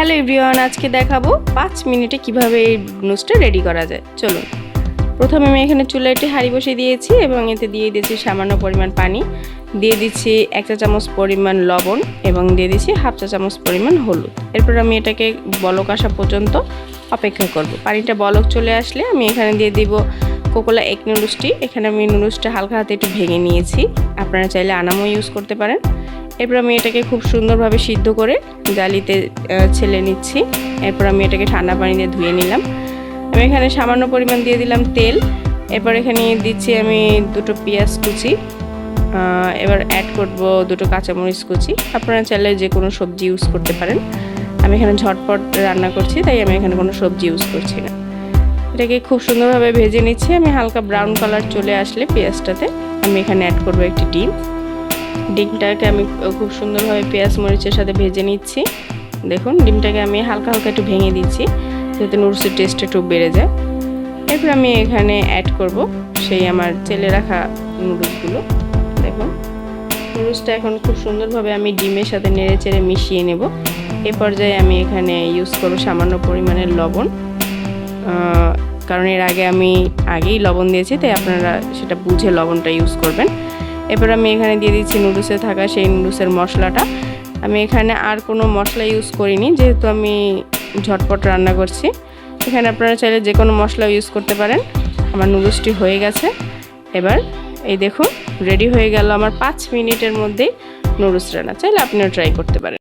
Hello everyone, আজকে দেখাবো পাঁচ মিনিটে কীভাবে এই নুডলসটা রেডি করা যায়। চলুন। প্রথমে আমি এখানে চুলায় একটি হাঁড়ি বসিয়ে দিয়েছি এবং এতে দিয়ে দিয়েছি সামান্য পরিমাণ পানি। দিয়ে দিচ্ছি এক চা চামচ পরিমাণ লবণ এবং দিয়ে দিচ্ছি হাফ চা চামচ পরিমাণ হলুদ। এরপর আমি এটাকে বলক আসা পর্যন্ত অপেক্ষা করব। পানিটা বলক চলে আসলে আমি এখানে দিয়ে দিব কোকোলা এক নুডলসটি। এখানে আমি নুডলসটা হালকা হাতে একটু ভেঙে নিয়েছি। আপনারা চাইলে আনামও ইউজ করতে পারেন। এরপর আমি এটাকে খুব সুন্দরভাবে সিদ্ধ করে আহ, ছেলে নিচ্ছি। এরপর আমি এটাকে ঠান্ডা পানি দিয়ে ধুয়ে নিলাম। আমি এখানে সামান্য পরিমাণ দিয়ে দিলাম তেল। এরপর এখানে দিচ্ছি আমি দুটো পেঁয়াজ কুচি। এবার অ্যাড করব দুটো কাঁচামরিচ কুচি। আপনারা চাইলে যে কোনো সবজি ইউজ করতে পারেন। আমি এখানে ঝটপট রান্না করছি তাই আমি এখানে কোনো সবজি ইউজ করছি না। এটাকে খুব সুন্দরভাবে ভেজে নিচ্ছি। আমি হালকা ব্রাউন কালার চলে আসলে পেঁয়াজটাতে আমি এখানে অ্যাড করব একটি ডিম। ডিমটাকে আমি খুব সুন্দরভাবে পেঁয়াজ মরিচের সাথে ভেজে নিচ্ছি। দেখুন, ডিমটাকে আমি হালকা হালকা একটু ভেঙে দিচ্ছি, যাতে নুডলসের টেস্ট একটু বেড়ে যায়। এরপর আমি এখানে অ্যাড করব সেই আমার চেলে রাখা নুডলসগুলো। দেখুন, নুডলসটা এখন খুব সুন্দরভাবে আমি ডিমের সাথে নেড়ে চেড়ে মিশিয়ে নেব। এ পর্যায়ে আমি এখানে ইউজ করব সামান্য পরিমাণের লবণ। কারণ এর আগে আমি আগেই লবণ দিয়েছি, তাই আপনারা সেটা বুঝে লবণটা ইউজ করবেন। এবার আমি এখানে দিয়ে দিচ্ছি নুডলসে থাকা সেই নুডলসের মশলাটা। আমি এখানে আর কোনো মশলা ইউজ করিনি, যেহেতু আমি ঝটপট রান্না করছি। এখানে আপনারা চাইলে যে কোনো মশলা ইউজ করতে পারেন। আমার নুডলসটি হয়ে গেছে। এবার এই দেখুন রেডি হয়ে গেল আমার পাঁচ মিনিটের মধ্যেই নুডলস রান্না। চাইলে আপনিও ট্রাই করতে পারেন।